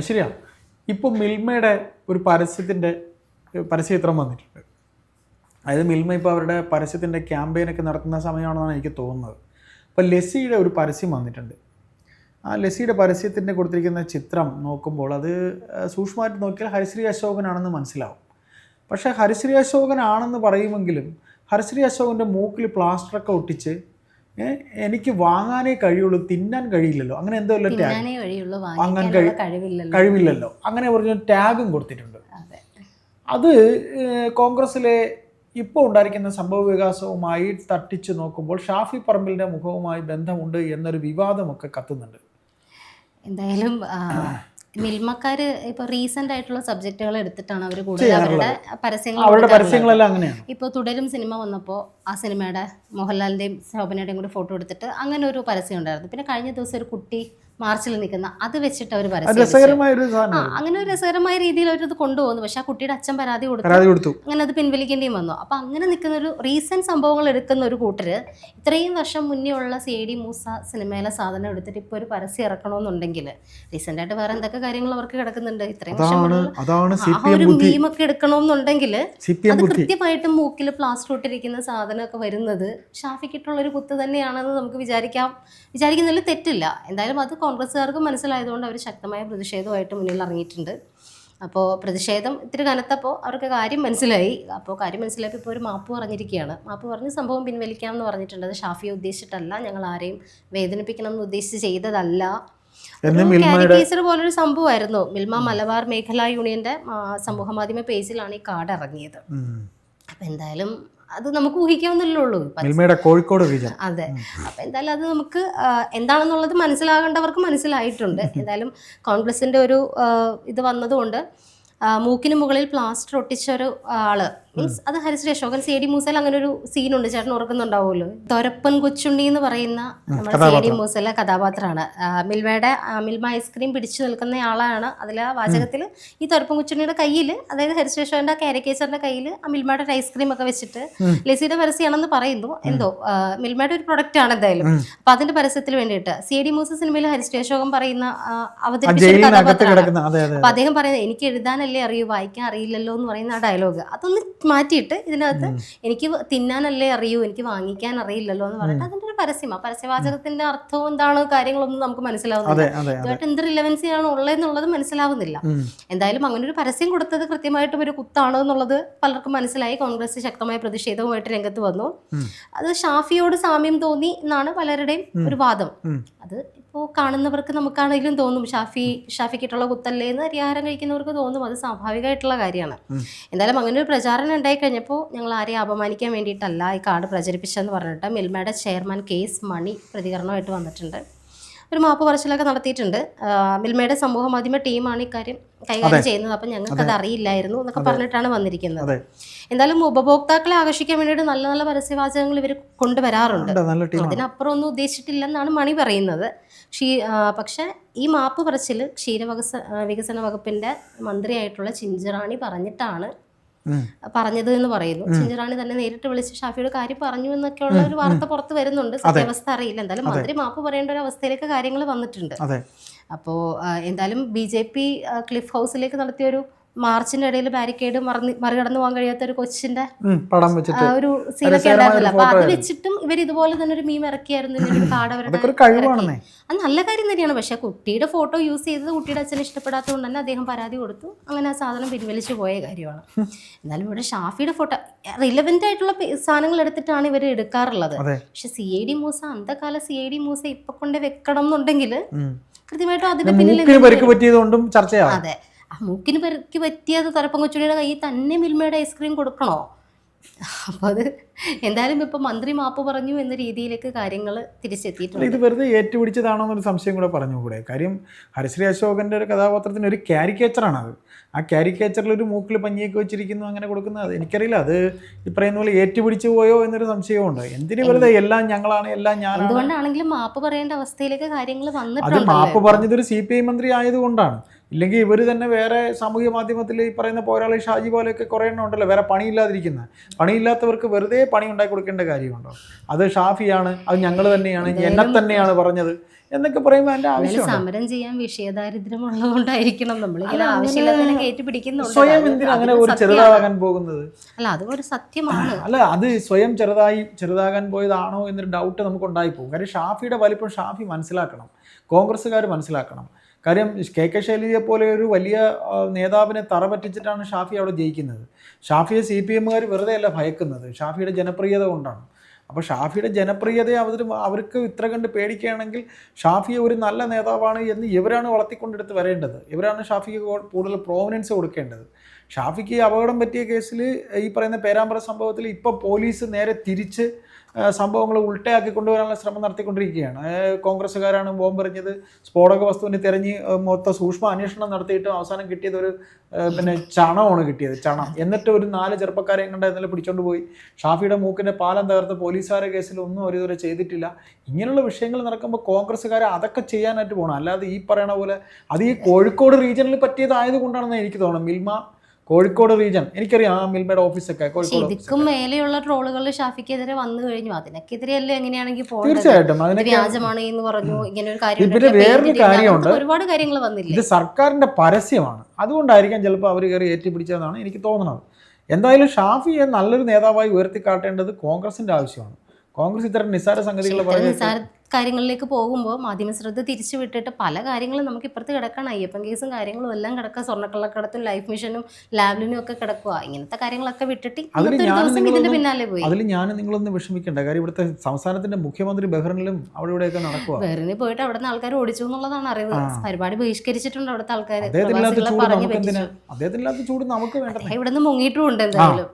ശരിയാ. ഇപ്പോൾ മിൽമയുടെ ഒരു പരസ്യത്തിന്റെ പരസ്യചിത്രം വന്നിട്ടുണ്ട്. അതായത് മിൽമ ഇപ്പോൾ അവരുടെ പരസ്യത്തിന്റെ ക്യാമ്പയിനൊക്കെ നടത്തുന്ന സമയമാണെന്നാണ് എനിക്ക് തോന്നുന്നത്. അപ്പോൾ ലെസ്സിയുടെ ഒരു പരസ്യം വന്നിട്ടുണ്ട്. ആ ലെസ്സിയുടെ പരസ്യത്തിന്റെ കൊടുത്തിരിക്കുന്ന ചിത്രം നോക്കുമ്പോൾ അത് സൂക്ഷ്മമായിട്ട് നോക്കിയാൽ ഹരിശ്രീ അശോകനാണെന്ന് മനസ്സിലാവും. പക്ഷേ ഹരിശ്രീ അശോകനാണെന്ന് പറയുമെങ്കിലും ഹരിശ്രീ അശോകന്റെ മൂക്കിൽ പ്ലാസ്റ്ററൊക്കെ ഒട്ടിച്ച് എനിക്ക് വാങ്ങാനേ കഴിയുള്ളൂ തിന്നാൻ കഴിയില്ലല്ലോ. അങ്ങനെ എന്തോ അല്ല ടാഗ് തിന്നാനേ വഴിയുള്ളൂ വാങ്ങാൻ കഴിവില്ലല്ലോ. അങ്ങനെ പറഞ്ഞ ടാഗും കൊടുത്തിട്ടുണ്ട്. അതെ. കോൺഗ്രസ്സിലെ ഇപ്പോൾ ഉണ്ടായിരിക്കുന്ന സംഭവ വികാസവുമായി തട്ടിച്ചു നോക്കുമ്പോൾ ഷാഫി പറമ്പിലിന്റെ മുഖവുമായി ബന്ധമുണ്ട് എന്നൊരു വിവാദമൊക്കെ കത്തുന്നുണ്ട്. എന്തായാലും ആ, മിൽമക്കാര് ഇപ്പൊ റീസെന്റ് ആയിട്ടുള്ള സബ്ജക്റ്റുകൾ എടുത്തിട്ടാണ് അവർ കൂടുതൽ അവരുടെ പരസ്യങ്ങൾ അവരുടെ. പരസ്യങ്ങളെല്ലാം അങ്ങനെയാണ്. ഇപ്പോൾ തുടരും സിനിമ വന്നപ്പോൾ ആ സിനിമയുടെ മോഹൻലാലിന്റെയും ശോഭനയുടെയും കൂടി ഫോട്ടോ എടുത്തിട്ട് അങ്ങനെ ഒരു പരസ്യം ഉണ്ടായിരുന്നു. പിന്നെ കഴിഞ്ഞ ദിവസം ഒരു കുട്ടി മാർച്ചിൽ നിൽക്കുന്ന അത് വെച്ചിട്ട് അവർ പരസ്യം ആ അങ്ങനെ ഒരു രസകരമായ രീതിയിൽ അവരത് കൊണ്ടുപോകുന്നു പക്ഷെ ആ കുട്ടിയുടെ അച്ഛൻ പരാതി കൊടുത്തു. അങ്ങനെ അത് പിൻവലിക്കേണ്ടിയും വന്നു. അപ്പൊ അങ്ങനെ നിൽക്കുന്ന ഒരു റീസെന്റ് സംഭവങ്ങൾ എടുക്കുന്ന ഒരു കൂട്ടര് ഇത്രയും വർഷം മുന്നേ ഉള്ള സി ഡി മൂസ സിനിമയിലെ സാധനം എടുത്തിട്ട് ഇപ്പൊ ഒരു പരസ്യം ഇറക്കണമെന്നുണ്ടെങ്കിൽ റീസെന്റ് ആയിട്ട് വേറെ എന്തൊക്കെ കാര്യങ്ങൾ അവർക്ക് കിടക്കുന്നുണ്ട്. ഇത്രയും വർഷം ഒരു മീമൊക്കെ എടുക്കണമെന്നുണ്ടെങ്കിൽ അത് കൃത്യമായിട്ടും മൂക്കിൽ പ്ലാസ്റ്റർ ഇട്ടിരിക്കുന്ന സാധനമൊക്കെ വരുന്നത് ഷാഫിക്കിട്ടുള്ള ഒരു കുത്ത് തന്നെയാണെന്ന് നമുക്ക് വിചാരിക്കാം. വിചാരിക്കുന്നതിൽ തെറ്റില്ല. എന്തായാലും അത് കോൺഗ്രസ്സുകാർക്ക് മനസ്സിലായതുകൊണ്ട് അവർ ശക്തമായ പ്രതിഷേധമായിട്ട് മുന്നിൽ ഇറങ്ങിയിട്ടുണ്ട്. അപ്പോൾ പ്രതിഷേധം ഇത്തിരി കനത്തപ്പോൾ അവർക്ക് കാര്യം മനസ്സിലായി. അപ്പോൾ കാര്യം മനസ്സിലായപ്പോൾ ഇപ്പോൾ ഒരു മാപ്പ് പറഞ്ഞിരിക്കുകയാണ്. മാപ്പ് പറഞ്ഞ് സംഭവം പിൻവലിക്കാമെന്ന് പറഞ്ഞിട്ടുണ്ട്. അത് ഷാഫിയെ ഉദ്ദേശിച്ചിട്ടല്ല. ഞങ്ങൾ ആരെയും വേദനിപ്പിക്കണം എന്ന് ഉദ്ദേശിച്ച് ചെയ്തതല്ല കാരിക്കേച്ചർ പോലൊരു സംഭവമായിരുന്നു. മിൽമ മലബാർ മേഖലാ യൂണിയന്റെ സമൂഹ മാധ്യമ പേജിലാണ് ഈ കാർഡ് ഇറങ്ങിയത്. അപ്പം എന്തായാലും അത് നമുക്ക് ഊഹിക്കാവുന്നല്ലേ ഉള്ളൂ. കോഴിക്കോട് അതെ. അപ്പൊ എന്തായാലും അത് നമുക്ക് എന്താണെന്നുള്ളത് മനസ്സിലാകേണ്ടവർക്ക് മനസ്സിലായിട്ടുണ്ട്. എന്തായാലും കോൺഗ്രസിന്റെ ഒരു ഇത് വന്നതുകൊണ്ട് മൂക്കിന് മുകളിൽ പ്ലാസ്റ്റർ ഒട്ടിച്ച ഒരു ആൾ മീൻസ് അത് ഹരിശ്രീ അശോകൻ സി ഡി മൂസയിൽ അങ്ങനെ ഒരു സീനുണ്ട്. ചേട്ടൻ ഓർക്കുന്നുണ്ടാവുമല്ലോ. തൊരപ്പൻ കൊച്ചുണ്ണി എന്ന് പറയുന്ന നമ്മുടെ സി ഡി മൂസയിലെ കഥാപാത്രമാണ്. മിൽമയുടെ മിൽമ ഐസ്ക്രീം പിടിച്ചു നിൽക്കുന്ന ആളാണ് അതിൽ ആ വാചകത്തിൽ ഈ തൊരപ്പൻ കൊച്ചുണ്ണിയുടെ കയ്യിൽ അതായത് ഹരിശ്രീ അശോകന്റെ കാരിക്കേച്ചറിന്റെ കയ്യിൽ ആ മിൽമയുടെ ഒരു ഐസ്ക്രീം ഒക്കെ വെച്ചിട്ട് ലസിയുടെ പരസ്യമാണെന്ന് പറയുന്നു. എന്തോ മിൽമയുടെ ഒരു പ്രൊഡക്റ്റ് ആണ് എന്തായാലും. അപ്പൊ അതിന്റെ പരസ്യത്തിന് വേണ്ടിയിട്ട് സി ഡി മൂസ സിനിമയിൽ ഹരിശ്രീ അശോകൻ പറയുന്ന അവതരിപ്പിച്ച കഥാപാത്രമാണ്. അപ്പൊ അദ്ദേഹം പറയുന്നത് എനിക്ക് എഴുതാനല്ലേ അറിയൂ വായിക്കാൻ അറിയില്ലല്ലോ എന്ന് പറയുന്ന ആ ഡയലോഗ് അതൊന്ന് മാറ്റിയിട്ട് ഇതിനകത്ത് എനിക്ക് തിന്നാനല്ലേ അറിയൂ എനിക്ക് വാങ്ങിക്കാൻ അറിയില്ലല്ലോ എന്ന് പറഞ്ഞിട്ട് അതിന്റെ ഒരു പരസ്യമാണ് പരസ്യവാചകത്തിന്റെ അർത്ഥവും എന്താണ് കാര്യങ്ങളൊന്നും നമുക്ക് മനസ്സിലാവുന്നില്ല. ഇതുമായിട്ട് എന്ത് റിലവൻസിയാണ് ഉള്ളതെന്നുള്ളത് മനസ്സിലാവുന്നില്ല. എന്തായാലും അങ്ങനെ ഒരു പരസ്യം കൊടുത്തത് കൃത്യമായിട്ടും ഒരു കുത്താണ് എന്നുള്ളത് പലർക്കും മനസ്സിലായി. കോൺഗ്രസ് ശക്തമായ പ്രതിഷേധവുമായിട്ട് രംഗത്ത് വന്നു. അത് ഷാഫിയോട് സാമ്യം തോന്നി എന്നാണ് പലരുടെയും ഒരു വാദം. അത് ഇപ്പോൾ കാണുന്നവർക്ക് നമുക്കാണെങ്കിലും തോന്നും ഷാഫി ഷാഫിക്കിട്ടുള്ള കുത്തല്ലേ എന്ന് പരിഹാരം കഴിക്കുന്നവർക്ക് തോന്നും അത് സ്വാഭാവികമായിട്ടുള്ള കാര്യമാണ്. എന്തായാലും അങ്ങനെ ഒരു പ്രചാരണം ഉണ്ടായി കഴിഞ്ഞപ്പോൾ ഞങ്ങൾ ആരെയും അപമാനിക്കാൻ വേണ്ടിയിട്ടല്ല ഈ കാർഡ് പ്രചരിപ്പിച്ചതെന്ന് പറഞ്ഞിട്ട് മിൽമയുടെ ചെയർമാൻ കെ എസ് മണി പ്രതികരണമായിട്ട് വന്നിട്ടുണ്ട്. ഒരു മാപ്പ് പറച്ചിലൊക്കെ നടത്തിയിട്ടുണ്ട്. മിൽമയുടെ സമൂഹ മാധ്യമ ടീമാണ് ഇക്കാര്യം കൈകാര്യം ചെയ്യുന്നത്. അപ്പം ഞങ്ങൾക്ക് അത്. അറിയില്ലായിരുന്നു എന്നൊക്കെ പറഞ്ഞിട്ടാണ് വന്നിരിക്കുന്നത്. എന്തായാലും ഉപഭോക്താക്കളെ ആകർഷിക്കാൻ വേണ്ടിയിട്ട് നല്ല നല്ല പരസ്യവാചകങ്ങൾ ഇവർ കൊണ്ടുവരാറുണ്ട്. അതിനപ്പുറം ഒന്നും ഉദ്ദേശിച്ചിട്ടില്ലെന്നാണ് മണി പറയുന്നത്. ക്ഷീ പക്ഷേ ഈ മാപ്പ് പറച്ചിൽ ക്ഷീരവകസ വികസന വകുപ്പിന്റെ മന്ത്രിയായിട്ടുള്ള ചിഞ്ചറാണി പറഞ്ഞിട്ടാണ്. പറഞ്ഞത് എന്ന് പറയുന്നു. ചിഞ്ചറാണി തന്നെ നേരിട്ട് വിളിച്ച് ഷാഫിയുടെ കാര്യം പറഞ്ഞു എന്നൊക്കെയുള്ള ഒരു വാർത്ത പുറത്ത് വരുന്നുണ്ട്. സത്യാവസ്ഥ അറിയില്ല. എന്തായാലും മന്ത്രി മാപ്പ് പറയേണ്ട ഒരു അവസ്ഥയിലേക്ക് കാര്യങ്ങൾ വന്നിട്ടുണ്ട്. അതെ. അപ്പോൾ എന്തായാലും ബി ജെ പി ക്ലിഫ് ഹൗസിലേക്ക് നടത്തിയ ഒരു മാർച്ചിന്റെ ഇടയിൽ ബാരിക്കേഡ് മറികടന്നു പോകാൻ കഴിയാത്ത ഒരു കൊച്ചിന്റെ പടം വെച്ചിട്ട്. ഒരു സീനൊക്കെ ഉണ്ടായിരുന്നില്ല. അപ്പൊ അത് വെച്ചിട്ടും ഇവർ ഇതുപോലെ തന്നെ ഒരു മീം ഇറക്കിയായിരുന്നു. ഇങ്ങനെ കാർഡ് അവരുടെ അത് നല്ല കാര്യം തന്നെയാണ്. പക്ഷെ കുട്ടിയുടെ ഫോട്ടോ യൂസ് ചെയ്തത് കുട്ടിയുടെ അച്ഛനെ ഇഷ്ടപ്പെടാത്തത് കൊണ്ട് തന്നെ അദ്ദേഹം പരാതി കൊടുത്തു. അങ്ങനെ ആ സാധനം പിൻവലിച്ചു പോയ കാര്യമാണ്. എന്നാലും ഇവിടെ ഷാഫിയുടെ ഫോട്ടോ റിലവന്റ് ആയിട്ടുള്ള സാധനങ്ങൾ എടുത്തിട്ടാണ് ഇവർ എടുക്കാറുള്ളത്. പക്ഷെ സി ഐ ഡി മൂസ അന്തകാല സി ഐ ഡി മൂസ ഇപ്പൊ കൊണ്ട് വെക്കണം എന്നുണ്ടെങ്കിൽ. കൃത്യമായിട്ടും അതിന്റെ പിന്നിൽ മൂക്കിന് പരിക്ക് പറ്റിയതുകൊണ്ടും ചർച്ചയാവും. അതെ. മൂക്കിന് പെറുക്കി പറ്റിയത് കൊച്ചുണ്ണിയുടെ കയ്യിൽ തന്നെ മിൽമയുടെ ഐസ്ക്രീം കൊടുക്കണോ? അപ്പോൾ അത് എന്തായാലും ഇപ്പൊ മന്ത്രി മാപ്പ് പറഞ്ഞു എന്ന രീതിയിലേക്ക് കാര്യങ്ങൾ തിരിച്ചെത്തിയിട്ടുണ്ട്. ഇത് വെറുതെ ഏറ്റുപിടിച്ചതാണോ എന്നൊരു സംശയം കൂടെ പറഞ്ഞുകൂടെ? കാര്യം ഹരിശ്രീ അശോകന്റെ ഒരു കഥാപാത്രത്തിന് ഒരു ക്യാരിക്കേച്ചറാണ് അത്. ആ ക്യാരിക്കേച്ചറിൽ ഒരു മൂക്കിൽ പഞ്ഞിയൊക്കെ വെച്ചിരിക്കുന്നു അങ്ങനെ കൊടുക്കുന്നത് അത് എനിക്കറിയില്ല. അത് ഈ പറയുന്ന പോലെ ഏറ്റുപിടിച്ചു പോയോ എന്നൊരു സംശയമുണ്ട് എന്തിനു വെറുതെ എല്ലാം ഞങ്ങളാണ് എല്ലാം ഞാൻ എന്തുകൊണ്ടാണെങ്കിലും മാപ്പ് പറയേണ്ട അവസ്ഥയിലേക്ക് കാര്യങ്ങൾ അത് വന്നിട്ടുണ്ട് മാപ്പ് പറഞ്ഞത് ഒരു സി പി ഐ മന്ത്രി ആയതുകൊണ്ടാണ്. ഇല്ലെങ്കിൽ ഇവർ തന്നെ വേറെ സാമൂഹ്യ മാധ്യമത്തിൽ ഈ പറയുന്ന പോരാളി ഷാജി പോലെയൊക്കെ കുറേ എണ്ണം ഉണ്ടല്ലോ. വേറെ പണിയില്ലാതിരിക്കുന്ന. പണിയില്ലാത്തവർക്ക് വെറുതെ പണി ഉണ്ടാക്കി കൊടുക്കേണ്ട കാര്യമുണ്ടോ? അത് ഷാഫിയാണ് അത് ഞങ്ങൾ തന്നെയാണ് എന്നെ തന്നെയാണ് പറഞ്ഞത് എന്നൊക്കെ പറയുമ്പോൾ എന്റെ ആവശ്യം സമരം ചെയ്യാൻ വിഷയദാരിദ്ര്യമുള്ളതുകൊണ്ടായിരിക്കണം. സ്വയം എന്തിനാ അങ്ങനെ ഒരു. ചെറുതാകാൻ പോകുന്നത്? അല്ല അത് ഒരു സത്യമാണ്. അല്ല അത് സ്വയം ചെറുതായി ചെറുതാകാൻ പോയതാണോ എന്നൊരു ഡൗട്ട് നമുക്ക് ഉണ്ടായി പോകും കാര്യം ഷാഫിയുടെ വലിപ്പം ഷാഫി മനസ്സിലാക്കണം. കോൺഗ്രസ്സുകാർ മനസ്സിലാക്കണം. കാര്യം കെ കെ ശൈലജയെ പോലെ ഒരു വലിയ നേതാവിനെ തറ പറ്റിച്ചിട്ടാണ് ഷാഫി അവിടെ ജയിക്കുന്നത്. ഷാഫിയെ സി പി എമ്മുകാർ വെറുതെ അല്ല ഭയക്കുന്നത്. ഷാഫിയുടെ ജനപ്രിയത കൊണ്ടാണ്. അപ്പോൾ ഷാഫിയുടെ ജനപ്രിയതയെ അവർ അവർക്ക് ഇത്ര കണ്ട് പേടിക്കുകയാണെങ്കിൽ ഷാഫിയെ ഒരു നല്ല നേതാവാണ് എന്ന് ഇവരാണ് വളർത്തിക്കൊണ്ടെടുത്ത് വരേണ്ടത്. ഇവരാണ് ഷാഫിക്ക് കൂടുതൽ പ്രോമിനൻസ് കൊടുക്കേണ്ടത്. ഷാഫിക്ക് അപകടം പറ്റിയ കേസിൽ ഈ പറയുന്ന പേരാമ്പ്ര സംഭവത്തിൽ ഇപ്പോൾ പോലീസ് നേരെ തിരിച്ച് സംഭവങ്ങൾ ഉൾട്ടയാക്കി കൊണ്ടുവരാനുള്ള ശ്രമം നടത്തിക്കൊണ്ടിരിക്കുകയാണ്. കോൺഗ്രസ്സുകാരാണ് ബോംബെറിഞ്ഞത്. സ്ഫോടക വസ്തുവിനെ തിരഞ്ഞ് മൊത്തം സൂക്ഷ്മ അന്വേഷണം നടത്തിയിട്ട് അവസാനം കിട്ടിയത് ഒരു പിന്നെ ചണമാണ് കിട്ടിയത് ചണം. എന്നിട്ട് ഒരു നാല് ചെറുപ്പക്കാരെ കണ്ട ഇന്നലെ പിടിച്ചോണ്ട് പോയി. ഷാഫിയുടെ മൂക്കിന്റെ പാലം തകർത്ത് പോലീസുകാരെ കേസിൽ ഒന്നും അവർ ഇതുവരെ ചെയ്തിട്ടില്ല. ഇങ്ങനെയുള്ള വിഷയങ്ങൾ നടക്കുമ്പോൾ കോൺഗ്രസ്സുകാരെ അതൊക്കെ ചെയ്യാനായിട്ട് പോകണം അല്ലാതെ ഈ പറയണ പോലെ അത് ഈ കോഴിക്കോട് റീജിയനിൽ പറ്റിയതായത് കൊണ്ടാണെന്ന് എനിക്ക് തോന്നുന്നത് മിൽമ കോഴിക്കോട് റീജിയൻ എനിക്കറിയാം ആ മിൽമയുടെ ഓഫീസൊക്കെ കോഴിക്കോട് ഇതിക്കും മേലെയുള്ള ട്രോളുകൾ ഷാഫിക്കെതിരെ വന്നു കഴിഞ്ഞു. അതിനൊക്കെതിരെയല്ലേ എങ്ങനെയാണെങ്കിൽ തീർച്ചയായിട്ടും. വ്യാജമാണ് എന്ന് പറഞ്ഞു. ഇങ്ങനെ ഒരു കാര്യം പിന്നെ വേറൊരു കാര്യമുണ്ട്. ഒരുപാട് കാര്യങ്ങൾ വന്നില്ല? ഇത് സർക്കാരിന്റെ പരസ്യമാണ്. അതുകൊണ്ടായിരിക്കാം ചിലപ്പോൾ അവർ കയറി ഏറ്റുപിടിച്ചതെന്നാണ് എനിക്ക് തോന്നുന്നത്. എന്തായാലും ഷാഫിയെ നല്ലൊരു നേതാവായി ഉയർത്തിക്കാട്ടേണ്ടത് കോൺഗ്രസിന്റെ ആവശ്യമാണ്. കോൺഗ്രസ് ഇത്തരം നിസ്സാര സംഗതികൾ പറയുന്നത് കാര്യങ്ങളിലേക്ക് പോകുമ്പോൾ മാധ്യമ ശ്രദ്ധ തിരിച്ചു വിട്ടിട്ട് പല കാര്യങ്ങളും നമുക്ക് ഇപ്പുറത്ത് കിടക്കണം. അയ്യപ്പൻ കേസും കാര്യങ്ങളും എല്ലാം കിടക്കുക. സ്വർണക്കള്ളക്കടത്തും ലൈഫ് മിഷനും ലാബിലിനും ഒക്കെ കിടക്കുക. ഇങ്ങനത്തെ കാര്യങ്ങളൊക്കെ വിട്ടിട്ട് ഒരു ദിവസം ഇതിന്റെ പിന്നാലെ പോയി. അതിൽ ഞാൻ നിങ്ങളൊന്നും വിഷമിക്കേണ്ട കാര്യം ഇവിടുത്തെ സംസ്ഥാനത്തിന്റെ മുഖ്യമന്ത്രി ബഹ്റിനിലും അവിടെ ഇവിടെയൊക്കെ നടക്കുക ബഹ്റിനിൽ പോയിട്ട് അവിടുന്ന് ആൾക്കാർ ഓടിച്ചു എന്നുള്ളതാണ് അറിയുന്നത്. പരിപാടി ബഹിഷ്കരിച്ചിട്ടുണ്ട് അവിടുത്തെ ആൾക്കാർ ഇവിടെ നിന്ന് മുങ്ങിയിട്ടും ഉണ്ട് എന്തായാലും.